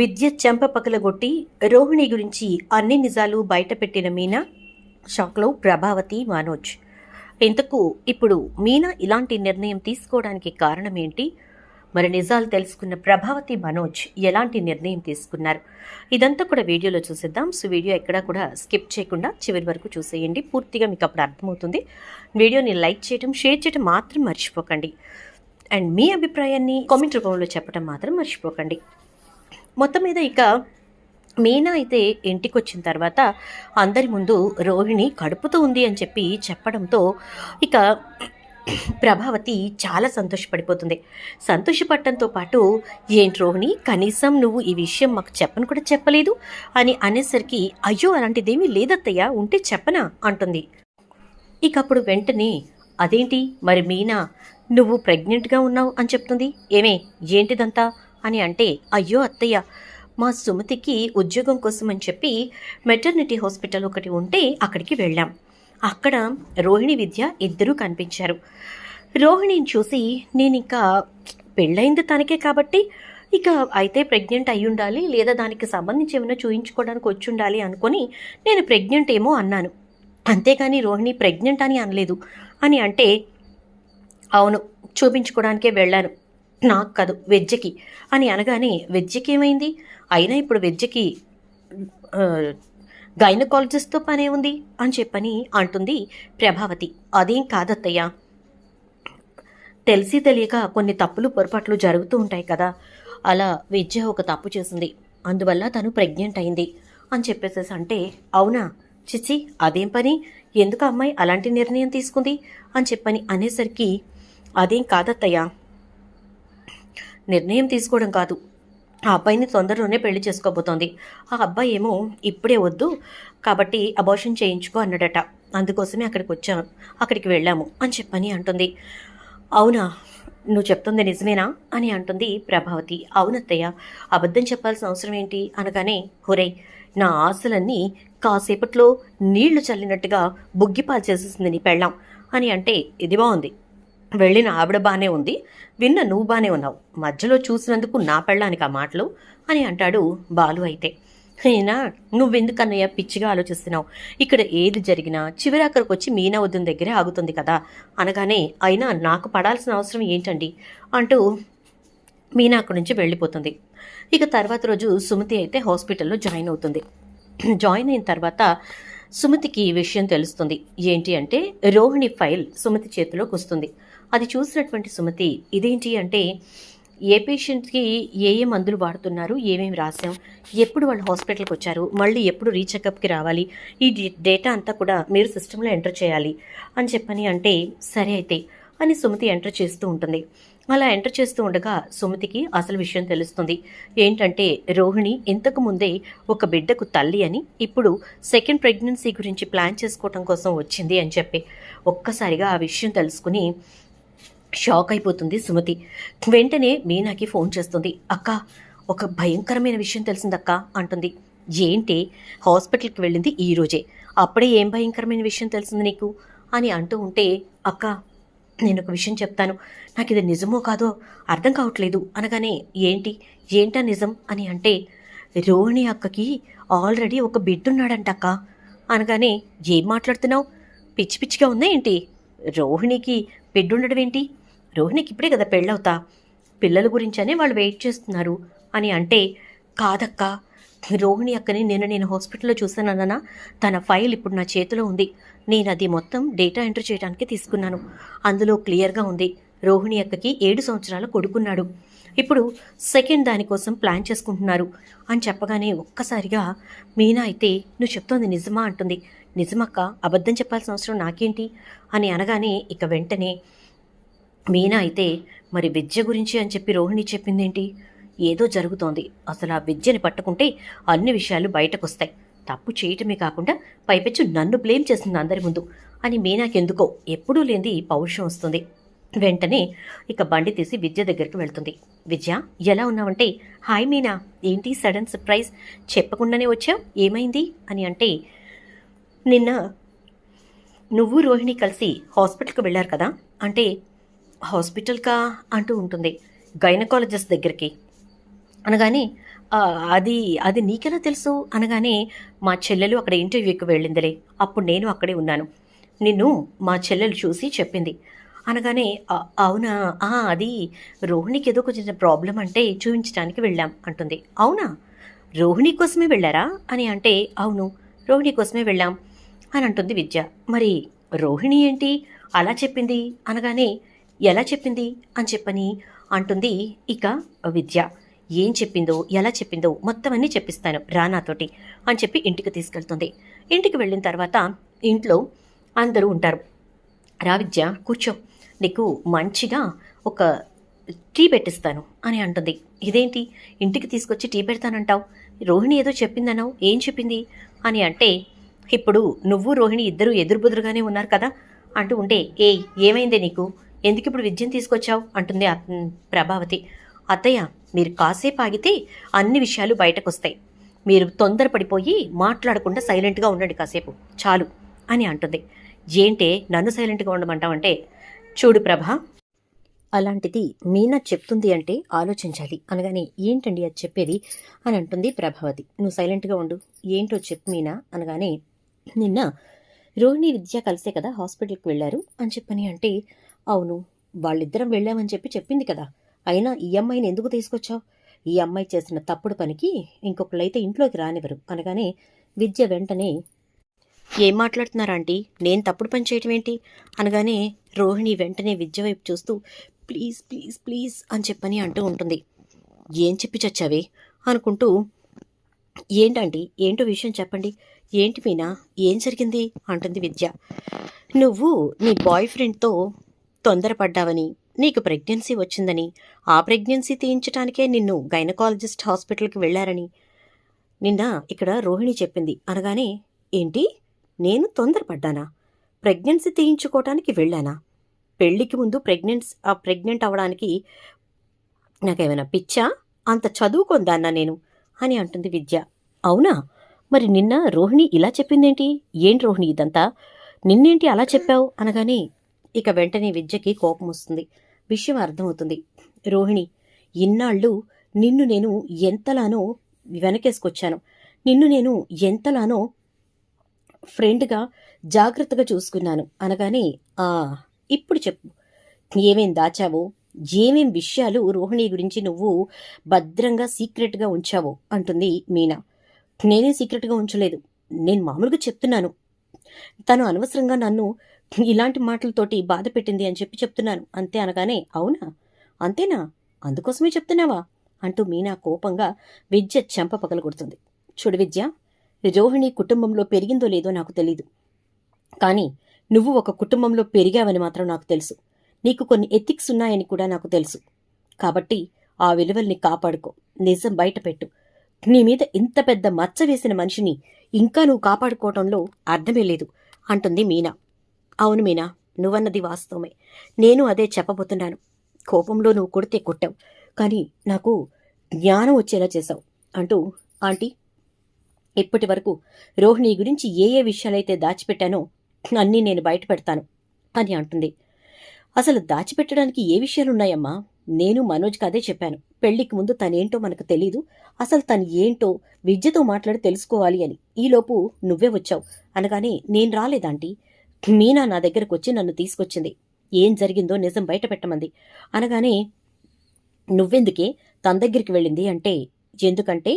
విద్య చెంప పగలగొట్టి రోహిణి గురించి అన్ని నిజాలు బయటపెట్టిన మీనా షాక్లో ప్రభావతి మనోజ్. ఇంతకు ఇప్పుడు మీనా ఇలాంటి నిర్ణయం తీసుకోవడానికి కారణం ఏంటి మరి నిజాలు తెలుసుకున్న ప్రభావతి మనోజ్ ఎలాంటి నిర్ణయం తీసుకున్నారు? ఇదంతా కూడా వీడియోలో చూసేద్దాం. సో వీడియో ఎక్కడా కూడా స్కిప్ చేయకుండా చివరి వరకు చూసేయండి. పూర్తిగా మీకు అప్పుడు అర్థమవుతుంది. వీడియోని లైక్ చేయడం షేర్ చేయడం మాత్రం మర్చిపోకండి. అండ్ మీ అభిప్రాయాన్ని కామెంట్ రూపంలో చెప్పడం మాత్రం మర్చిపోకండి. మొత్తం మీద ఇక మీనా అయితే ఇంటికి వచ్చిన తర్వాత అందరి ముందు రోహిణి కడుపుతో ఉంది అని చెప్పి చెప్పడంతో ఇక ప్రభావతి చాలా సంతోషపడిపోతుంది. సంతోషపడటంతో పాటు ఏంటి రోహిణి కనీసం నువ్వు ఈ విషయం మాకు చెప్పను కూడా చెప్పలేదు అని అనేసరికి అయ్యో అలాంటిదేమీ లేదత్తయ్య ఉంటే చెప్పనా అంటుంది. ఇక అప్పుడు వెంటనే అదేంటి? మరి మీనా నువ్వు ప్రెగ్నెంట్గా ఉన్నావు అని చెప్తుంది. ఏమే ఏంటిదంతా? అని అంటే అయ్యో అత్తయ్య మా సుమతికి ఉద్యోగం కోసం అని చెప్పి మెటర్నిటీ హాస్పిటల్ ఒకటి ఉంటే అక్కడికి వెళ్ళాం. అక్కడ రోహిణి విద్య ఇద్దరూ కనిపించారు. రోహిణిని చూసి నేను ఇంకా పెళ్ళైంది తనకే కాబట్టి ఇక అయితే ప్రెగ్నెంట్ అయి ఉండాలి లేదా దానికి సంబంధించి ఏమైనా చూయించుకోవడానికి వచ్చి ఉండాలి అనుకొని నేను ప్రెగ్నెంట్ ఏమో అన్నాను. అంతేగాని రోహిణి ప్రెగ్నెంట్ అని అనలేదు. అని అంటే అవును చూపించుకోవడానికే వెళ్ళాను. నాకు కాదు వెజ్జకి. అని అనగానే వెజ్జకి ఏమైంది అయినా ఇప్పుడు వెజ్జకి గైనకాలజిస్ట్తో పనే ఉంది అని చెప్పని అంటుంది ప్రభావతి. అదేం కాదత్తయ్య. తెలిసి తెలియక కొన్ని తప్పులు పొరపాట్లు జరుగుతూ ఉంటాయి కదా. అలా విద్య ఒక తప్పు చేసింది. అందువల్ల తను ప్రెగ్నెంట్ అయింది. అని చెప్పేసేసి అంటే అవునా? చిచి అదేం పని? ఎందుకు అమ్మాయి అలాంటి నిర్ణయం తీసుకుంది? అని చెప్పని అనేసరికి అదేం కాదత్తయ్య. నిర్ణయం తీసుకోవడం కాదు. ఆ అబ్బాయిని తొందరలోనే పెళ్ళి చేసుకోబోతోంది. ఆ అబ్బాయి ఏమో ఇప్పుడే వద్దు కాబట్టి అబోషన్ చేయించుకో అన్నాడట. అందుకోసమే అక్కడికి వచ్చాను. అక్కడికి వెళ్ళాము అని చెప్పని అంటుంది. అవునా? నువ్వు చెప్తుంది నిజమేనా? అని అంటుంది ప్రభావతి. అవునత్తయ్య అబద్ధం చెప్పాల్సిన అవసరం ఏంటి? అనగానే హొరే నా ఆశలన్నీ కాసేపట్లో నీళ్ళు చల్లినట్టుగా బుగ్గిపాలు చేసేసింది నీ పెళ్ళాం అని అంటే ఇది బాగుంది. వెళ్ళిన ఆవిడ బానే ఉంది. విన్న నువ్వు బానే ఉన్నావు. మధ్యలో చూసినందుకు నా పెళ్ళానికి ఆ మాటలు అని అంటాడు బాలు అయితే. అయినా నువ్వెందుకన్నయ్య పిచ్చిగా ఆలోచిస్తున్నావు? ఇక్కడ ఏది జరిగినా చివరి అక్కడికి వచ్చి మీనా వద్దున దగ్గరే ఆగుతుంది కదా? అనగానే అయినా నాకు పడాల్సిన అవసరం ఏంటండి? అంటూ మీనా అక్కడి నుంచి వెళ్ళిపోతుంది. ఇక తర్వాత రోజు సుమతి అయితే హాస్పిటల్లో జాయిన్ అవుతుంది. జాయిన్ అయిన తర్వాత సుమతికి ఈ విషయం తెలుస్తుంది. ఏంటి అంటే రోహిణి ఫైల్ సుమతి చేతిలోకి వస్తుంది. అది చూసినటువంటి సుమతి ఇదేంటి అంటే ఏ పేషెంట్కి ఏ ఏ మందులు వాడుతున్నారు ఏమేమి రాసాం ఎప్పుడు వాళ్ళు హాస్పిటల్కి వచ్చారు మళ్ళీ ఎప్పుడు రీచెకప్కి రావాలి ఈ డేటా అంతా కూడా మీరు సిస్టంలో ఎంటర్ చేయాలి అని చెప్పని అంటే సరే అయితే అని సుమతి ఎంటర్ చేస్తూ ఉంటుంది. అలా ఎంటర్ చేస్తూ ఉండగా సుమతికి అసలు విషయం తెలుస్తుంది. ఏంటంటే రోహిణి ఇంతకు ముందే ఒక బిడ్డకు తల్లి అని ఇప్పుడు సెకండ్ ప్రెగ్నెన్సీ గురించి ప్లాన్ చేసుకోవటం కోసం వచ్చింది అని చెప్పి ఒక్కసారిగా ఆ విషయం తెలుసుకుని షాక్ అయిపోతుంది సుమతి. వెంటనే మీనాకి ఫోన్ చేస్తుంది. అక్క ఒక భయంకరమైన విషయం తెలిసిందక్క అంటుంది. ఏంటి హాస్పిటల్కి వెళ్ళింది ఈరోజే అప్పుడే ఏం భయంకరమైన విషయం తెలిసింది నీకు? అని అంటూ ఉంటే అక్క నేను ఒక విషయం చెప్తాను. నాకు ఇది నిజమో కాదో అర్థం కావట్లేదు. అనగానే ఏంటి? ఏంటా నిజం? అని అంటే రోహిణి అక్కకి ఆల్రెడీ ఒక బిడ్డున్నాడంట అక్క అనగానే ఏం మాట్లాడుతున్నావు? పిచ్చి పిచ్చిగా ఉందా ఏంటి రోహిణికి బిడ్డుండడం ఏంటి రోహిణికి ఇప్పుడే కదా పెళ్ళవుతా. పిల్లల గురించనే వాళ్ళు వెయిట్ చేస్తున్నారు అని అంటే కాదక్క రోహిణి అక్కని నిన్న నేను హాస్పిటల్లో చూశానన్నా తన ఫైల్ ఇప్పుడు నా చేతిలో ఉంది. నేను అది మొత్తం డేటా ఎంటర్ చేయడానికి తీసుకున్నాను. అందులో క్లియర్గా ఉంది. రోహిణి అక్కకి ఏడు సంవత్సరాల కొడుకున్నాడు. ఇప్పుడు సెకండ్ దానికోసం ప్లాన్ చేసుకుంటున్నారు. అని చెప్పగానే ఒక్కసారిగా మీనా అయితే నువ్వు చెప్తోంది నిజమా? అంటుంది. నిజమక్క అబద్ధం చెప్పాల్సిన అవసరం నాకేంటి? అని అనగానే ఇక వెంటనే మీనా అయితే మరి విద్య గురించి అని చెప్పి రోహిణి చెప్పిందేంటి? ఏదో జరుగుతోంది. అసలు ఆ విద్యని పట్టుకుంటే అన్ని విషయాలు బయటకొస్తాయి. తప్పు చేయటమే కాకుండా పైపెచ్చు నన్ను బ్లేమ్ చేస్తుంది అందరి ముందు. అని మీనాకెందుకో ఎప్పుడూ లేనిది పౌరుషం వస్తుంది. వెంటనే ఇక బండి తీసి విద్య దగ్గరికి వెళ్తుంది. విద్య ఎలా ఉన్నావంటే? హాయ్ మీనా. ఏంటి సడన్ సర్ప్రైజ్? చెప్పకుండానే వచ్చావు? ఏమైంది? అని అంటే నిన్న నువ్వు రోహిణి కలిసి హాస్పిటల్కి వెళ్ళారు కదా? అంటే హాస్పిటల్కా అంటూ ఉంటుంది. గైనకాలజిస్ట్ దగ్గరికి. అనగానే అది అది నీకెలా తెలుసు? అనగానే మా చెల్లెలు అక్కడ ఇంటర్వ్యూకి వెళ్ళిందిలే. అప్పుడు నేను అక్కడే ఉన్నాను. నిన్ను మా చెల్లెలు చూసి చెప్పింది. అనగానే అవునా? అది రోహిణికి ఏదో కొంచెం ప్రాబ్లం అంటే చూపించడానికి వెళ్ళాం. అంటుంది. అవునా? రోహిణి కోసమే వెళ్ళారా? అని అంటే అవును రోహిణి కోసమే వెళ్ళాం. అని అంటుంది విద్య. మరి రోహిణి ఏంటి? అలా చెప్పింది? అనగానే ఎలా చెప్పింది? అని చెప్పని అంటుంది ఇక విద్య. ఏం చెప్పిందో ఎలా చెప్పిందో మొత్తం అన్నీ చెప్పిస్తాను రా నాతోటి అని చెప్పి ఇంటికి తీసుకెళ్తుంది. ఇంటికి వెళ్ళిన తర్వాత ఇంట్లో అందరూ ఉంటారు. రా విద్య కూర్చో. నీకు మంచిగా ఒక టీ పెట్టిస్తాను అని అంటుంది. ఇదేంటి? ఇంటికి తీసుకొచ్చి టీ పెడతానంటావు? రోహిణి ఏదో చెప్పిందన్నావు? ఏం చెప్పింది? అని అంటే ఇప్పుడు నువ్వు రోహిణి ఇద్దరు ఎదురుబుదురుగానే ఉన్నారు కదా? అంటూ ఉంటే ఏ ఏమైందే నీకు? ఎందుకు ఇప్పుడు విద్యను తీసుకొచ్చావు? అంటుంది ప్రభావతి. అత్తయ్య మీరు కాసేపు ఆగితే అన్ని విషయాలు బయటకు వస్తాయి మీరు తొందరపడిపోయి మాట్లాడకుండా సైలెంట్గా ఉండండి కాసేపు. చాలు అని అంటుంది. ఏంటే నన్ను సైలెంట్గా ఉండమంటావంటే చూడు ప్రభా అలాంటిది మీనా చెప్తుంది అంటే ఆలోచించాలి. అనగానే ఏంటండి అది చెప్పేది? అని అంటుంది ప్రభావతి. నువ్వు సైలెంట్గా ఉండు. ఏంటో చెప్పు మీనా అనగానే నిన్న రోహిణి విద్య కలిసే కదా హాస్పిటల్కి వెళ్ళారు అని చెప్పని అంటే అవును వాళ్ళిద్దరం వెళ్ళామని చెప్పి చెప్పింది కదా. అయినా ఈ అమ్మాయిని ఎందుకు తీసుకొచ్చావు? ఈ అమ్మాయి చేసిన తప్పుడు పనికి ఇంకొకళ్ళైతే ఇంట్లోకి రానివ్వరు. అనగానే విద్య వెంటనే ఏం మాట్లాడుతున్నారా ఆంటీ? నేను తప్పుడు పని చేయటం ఏంటి? అనగానే రోహిణి వెంటనే విద్య వైపు చూస్తూ ప్లీజ్ ప్లీజ్ ప్లీజ్ అని చెప్పని అంటూ ఉంటుంది. ఏం చెప్పి చచ్చావే? అనుకుంటూ ఏంటండి ఏంటో విషయం చెప్పండి. ఏంటి మీనా? ఏం జరిగింది? అంటుంది విద్య. నువ్వు నీ బాయ్ ఫ్రెండ్తో తొందరపడ్డావని నీకు ప్రెగ్నెన్సీ వచ్చిందని ఆ ప్రెగ్నెన్సీ తీయించటానికే నిన్ను గైనకాలజిస్ట్ హాస్పిటల్కి వెళ్ళారని. నిన్న ఇక్కడ రోహిణి చెప్పింది. అనగానే ఏంటి? నేను తొందరపడ్డానా? ప్రెగ్నెన్సీ తీయించుకోవటానికి వెళ్ళానా? పెళ్ళికి ముందు ప్రెగ్నెన్స్ ఆ ప్రెగ్నెంట్ అవ్వడానికి నాకేమైనా పిచ్చా? అంత చదువుకుందాన్నా నేను? అని అంటుంది విద్య. అవునా? మరి నిన్న రోహిణి ఇలా చెప్పిందేంటి? ఏంటి రోహిణి ఇదంతా? నిన్నేంటి అలా చెప్పావు? అనగానే ఇక వెంటనే విద్యకి కోపం వస్తుంది. విషయం అర్థమవుతుంది. రోహిణి ఇన్నాళ్ళు నిన్ను నేను ఎంతలానో వెనకేసుకొచ్చాను. నిన్ను నేను ఎంతలానో ఫ్రెండ్గా జాగ్రత్తగా చూసుకున్నాను అనగానే ఆ ఇప్పుడు చెప్పు. ఏమేం దాచావో ఏమేం విషయాలు రోహిణి గురించి నువ్వు భద్రంగా సీక్రెట్గా ఉంచావో అంటుంది మీనా. నేనే సీక్రెట్గా ఉంచలేదు. నేను మామూలుగా చెప్తున్నాను. తను అనవసరంగా నన్ను ఇలాంటి మాటలతోటి బాధ పెట్టింది అని చెప్పి చెప్తున్నాను. అంతే అనగానే అవునా? అంతేనా? అందుకోసమే చెప్తున్నావా? అంటూ మీనా కోపంగా విద్య చెంప పగలగొడుతుంది చూడు విద్య రోహిణి కుటుంబంలో పెరిగిందో లేదో నాకు తెలీదు. కానీ నువ్వు ఒక కుటుంబంలో పెరిగావని మాత్రం నాకు తెలుసు. నీకు కొన్ని ఎథిక్స్ ఉన్నాయని కూడా నాకు తెలుసు. కాబట్టి ఆ విలువల్ని కాపాడుకో. నిజం బయటపెట్టు నీ మీద ఇంత పెద్ద మచ్చ వేసిన మనిషిని ఇంకా నువ్వు కాపాడుకోవటంలో అర్థమే లేదు అంటుంది మీనా. అవును మీనా నువ్వన్నది వాస్తవమే. నేను అదే చెప్పబోతున్నాను. కోపంలో నువ్వు కొడితే కొట్టావు కానీ నాకు జ్ఞానం వచ్చేలా చేశావు అంటూ ఆంటీ ఇప్పటి వరకు రోహిణి గురించి ఏ ఏ విషయాలైతే దాచిపెట్టానో అన్నీ నేను బయట పెడతాను అని అంటుంది. అసలు దాచిపెట్టడానికి ఏ విషయాలున్నాయమ్మా? నేను మనోజ్కి అదే చెప్పాను. పెళ్ళికి ముందు తనేంటో మనకు తెలీదు. అసలు తను ఏంటో విద్యతో మాట్లాడి తెలుసుకోవాలి అని. ఈలోపు నువ్వే వచ్చావు. అనగానే నేను రాలేదాంటీ? మీనా నా దగ్గరకు వచ్చి నన్ను తీసుకొచ్చింది. ఏం జరిగిందో నిజం బయట పెట్టమంది. అనగానే నువ్వెందుకే? తన దగ్గరికి వెళ్ళింది అంటే ఎందుకంటే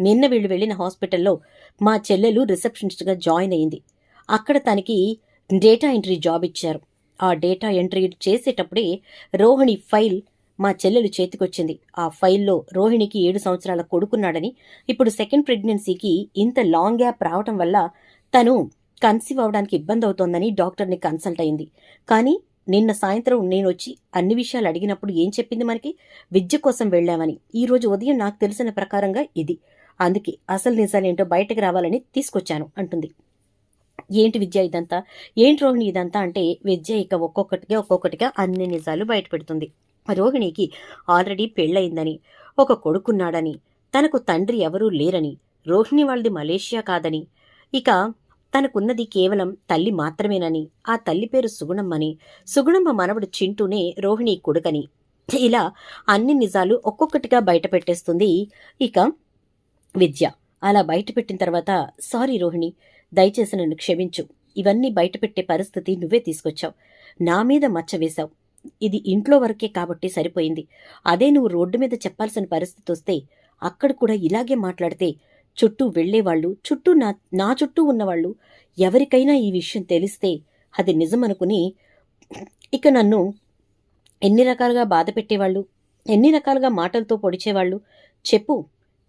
నిన్న వీళ్ళు వెళ్ళిన హాస్పిటల్లో మా చెల్లెలు రిసెప్షనిస్ట్గా జాయిన్ అయింది. అక్కడ తనకి డేటా ఎంట్రీ జాబ్ ఇచ్చారు. ఆ డేటా ఎంట్రీ చేసేటప్పుడే రోహిణి ఫైల్ మా చెల్లెలు చేతికొచ్చింది. ఆ ఫైల్లో రోహిణికి ఏడు సంవత్సరాల కొడుకున్నాడని ఇప్పుడు సెకండ్ ప్రెగ్నెన్సీకి ఇంత లాంగ్ గ్యాప్ రావటం వల్ల తను కన్సీవ్ అవడానికి ఇబ్బంది అవుతోందని డాక్టర్ని కన్సల్ట్ అయింది. కానీ నిన్న సాయంత్రం నేను వచ్చి అన్ని విషయాలు అడిగినప్పుడు ఏం చెప్పింది మనకి? విద్య కోసం వెళ్ళామని. ఈ రోజు ఉదయం నాకు తెలిసిన ప్రకారంగా ఇది. అందుకే అసలు నిజాలేంటో బయటకు రావాలని తీసుకొచ్చాను అంటుంది. ఏంటి విద్య ఇదంతా? ఏంటి రోహిణి ఇదంతా అంటే విద్య ఇక ఒక్కొక్కటిగా ఒక్కొక్కటిగా అన్ని నిజాలు బయటపెడుతుంది. రోహిణికి ఆల్రెడీ పెళ్ళయిందని ఒక కొడుకున్నాడని తనకు తండ్రి ఎవరూ లేరని రోహిణి వాళ్ళది మలేషియా కాదని ఇక తనకున్నది కేవలం తల్లి మాత్రమేనని ఆ తల్లి పేరు సుగుణమ్మని సుగుణమ్మ మనవడు చింటూనే రోహిణి కొడుకని. ఇలా అన్ని నిజాలు ఒక్కొక్కటిగా బయటపెట్టేస్తుంది ఇక విద్య. అలా బయటపెట్టిన తర్వాత సారీ రోహిణి దయచేసి నన్ను క్షమించు. ఇవన్నీ బయటపెట్టే పరిస్థితి నువ్వే తీసుకొచ్చావు. నా మీద మచ్చ వేశావు. ఇది ఇంట్లో వరకే కాబట్టి సరిపోయింది. అదే నువ్వు రోడ్డు మీద చెప్పాల్సిన పరిస్థితి వస్తే అక్కడ కూడా ఇలాగే మాట్లాడితే చుట్టూ వెళ్ళేవాళ్ళు చుట్టూ నా నా చుట్టూ ఉన్నవాళ్ళు ఎవరికైనా ఈ విషయం తెలిస్తే అది నిజమనుకుని ఇక నన్ను ఎన్ని రకాలుగా బాధ పెట్టేవాళ్ళు ఎన్ని రకాలుగా మాటలతో పొడిచేవాళ్ళు చెప్పు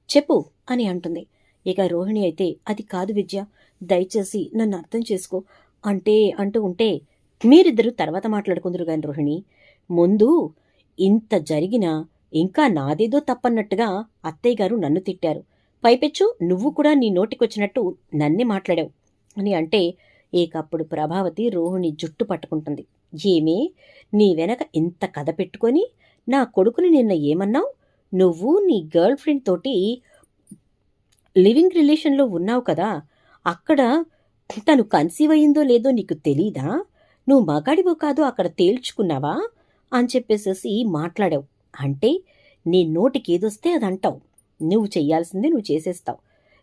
చెప్పు అని అంటుంది. ఇక రోహిణి అయితే అది కాదు విద్య దయచేసి నన్ను అర్థం చేసుకో అంటే అంటూ ఉంటే మీరిద్దరూ తర్వాత మాట్లాడుకుందరు కానీ రోహిణి. ముందు ఇంత జరిగినా ఇంకా నాదేదో తప్పన్నట్టుగా అత్తయ్య గారు నన్ను తిట్టారు. పైపెచ్చు నువ్వు కూడా నీ నోటికొచ్చినట్టు నన్నే మాట్లాడావు. అని అంటే ఏకప్పుడు ప్రభావతి రోహిణి జుట్టు పట్టుకుంటుంది. ఏమే నీ వెనక ఇంత కథ పెట్టుకొని నా కొడుకుని నిన్న ఏమన్నావు? నువ్వు నీ గర్ల్ ఫ్రెండ్ తోటి లివింగ్ రిలేషన్లో ఉన్నావు కదా అక్కడ తను కన్సీవ్ అయిందో లేదో నీకు తెలీదా? నువ్వు మగాడివో కాదో అక్కడ తేల్చుకున్నావా? అని చెప్పేసేసి మాట్లాడావు. అంటే నీ నోటికి ఏదొస్తే అది అంటావు నువ్వు చేయాల్సింది నువ్వు చేసేస్తావు.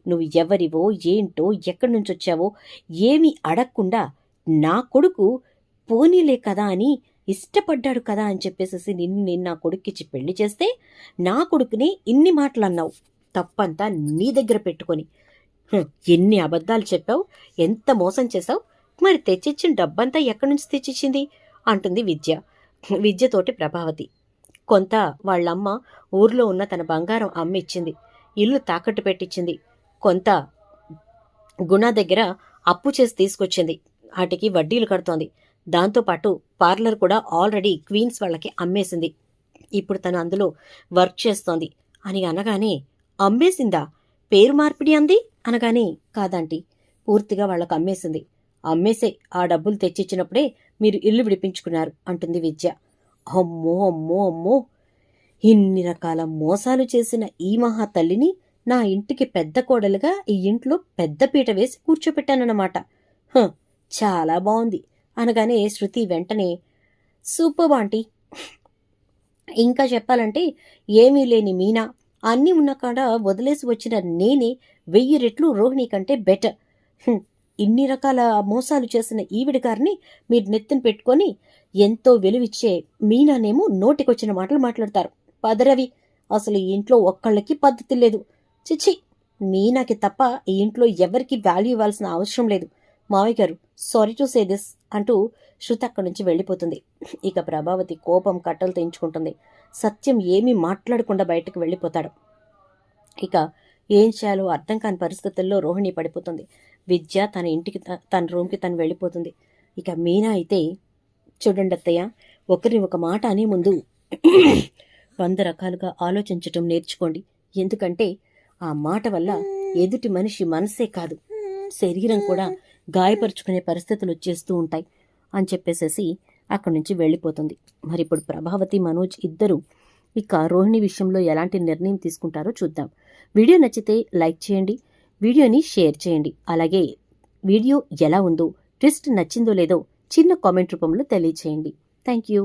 నువ్వు ఎవరివో ఏంటో ఎక్కడి నుంచి వచ్చావో ఏమీ అడగకుండా నా కొడుకు పోనీలే కదా అని ఇష్టపడ్డాడు కదా అని చెప్పేసేసి నిన్ను నేను నా కొడుక్కిచ్చి పెళ్ళి చేస్తే నా కొడుకునే ఇన్ని మాటలు అన్నావు. తప్పంతా నీ దగ్గర పెట్టుకొని. ఎన్ని అబద్ధాలు చెప్పావు ఎంత మోసం చేశావు మరి తెచ్చిచ్చిన డబ్బంతా ఎక్కడి నుంచి తెచ్చిచ్చింది? అంటుంది విద్య. విద్యతోటి ప్రభావతి. కొంత వాళ్ళమ్మ ఊర్లో ఉన్న తన బంగారం అమ్మిచ్చింది. ఇల్లు తాకట్టు పెట్టించింది కొంత గుణ దగ్గర అప్పు చేసి తీసుకొచ్చింది. వాటికి వడ్డీలు కడుతోంది. దాంతోపాటు పార్లర్ కూడా ఆల్రెడీ క్వీన్స్ వాళ్ళకి అమ్మేసింది. ఇప్పుడు తను అందులో వర్క్ చేస్తోంది. అని అనగానే అమ్మేసిందా? పేరు మార్పిడి అంది? అనగానే కాదంటీ పూర్తిగా వాళ్ళకు అమ్మేసింది. అమ్మేసే ఆ డబ్బులు తెచ్చిచ్చినప్పుడే మీరు ఇల్లు విడిపించుకున్నారు అంటుంది విద్య. అమ్మో అమ్మో అమ్మో. ఇన్ని రకాల మోసాలు చేసిన ఈ మహా తల్లిని నా ఇంటికి పెద్ద కోడలుగా ఈ ఇంట్లో పెద్ద పీట వేసి కూర్చోపెట్టానన్నమాట. హ, చాలా బాగుంది అనగానే శృతి వెంటనే సూపర్ ఆంటీ. ఇంకా చెప్పాలంటే ఏమీ లేని మీనా అన్నీ ఉన్న కాడ వదిలేసి వచ్చిన నేనే వెయ్యి రెట్లు రోహిణి కంటే బెటర్. ఇన్ని రకాల మోసాలు చేసిన ఈవిడ గారిని మీరు నెత్తిన పెట్టుకొని ఎంతో విలువిచ్చే మీనానేమో నోటికొచ్చిన మాటలు మాట్లాడతారు. పదరవి అసలు ఈ ఇంట్లో ఒక్కళ్ళకి పద్ధతి లేదు. చిచ్చి మీనాకి తప్ప ఈ ఇంట్లో ఎవరికి వాల్యూ ఇవ్వాల్సిన అవసరం లేదు. మావయ్య గారు సారీ టు సే దిస్ అంటూ శృతి అక్కడి నుంచి వెళ్ళిపోతుంది. ఇక ప్రభావతి కోపం కట్టలు తెంచుకుంటుంది. సత్యం ఏమీ మాట్లాడకుండా బయటకు వెళ్ళిపోతాడు. ఇక ఏం చేయాలో అర్థం కాని పరిస్థితుల్లో రోహిణి పడిపోతుంది. విద్య తన ఇంటికి త- తన రూమ్కి తను వెళ్ళిపోతుంది. ఇక మీనా అయితే చూడండి అత్తయ్య ఒకరిని ఒక మాట అనే ముందు వంద రకాలుగా ఆలోచించటం నేర్చుకోండి. ఎందుకంటే ఆ మాట వల్ల ఎదుటి మనిషి మనసే కాదు శరీరం కూడా గాయపరుచుకునే పరిస్థితులు వచ్చేస్తూ ఉంటాయి అని చెప్పేసేసి అక్కడి నుంచి వెళ్ళిపోతుంది. మరి ఇప్పుడు ప్రభావతి మనోజ్ ఇద్దరు ఇక రోహిణి విషయంలో ఎలాంటి నిర్ణయం తీసుకుంటారో చూద్దాం. వీడియో నచ్చితే లైక్ చేయండి వీడియోని షేర్ చేయండి. అలాగే వీడియో ఎలా ఉందో ట్విస్ట్ నచ్చిందో లేదో చిన్న కామెంట్ రూపంలో తెలియచేయండి. Thank you.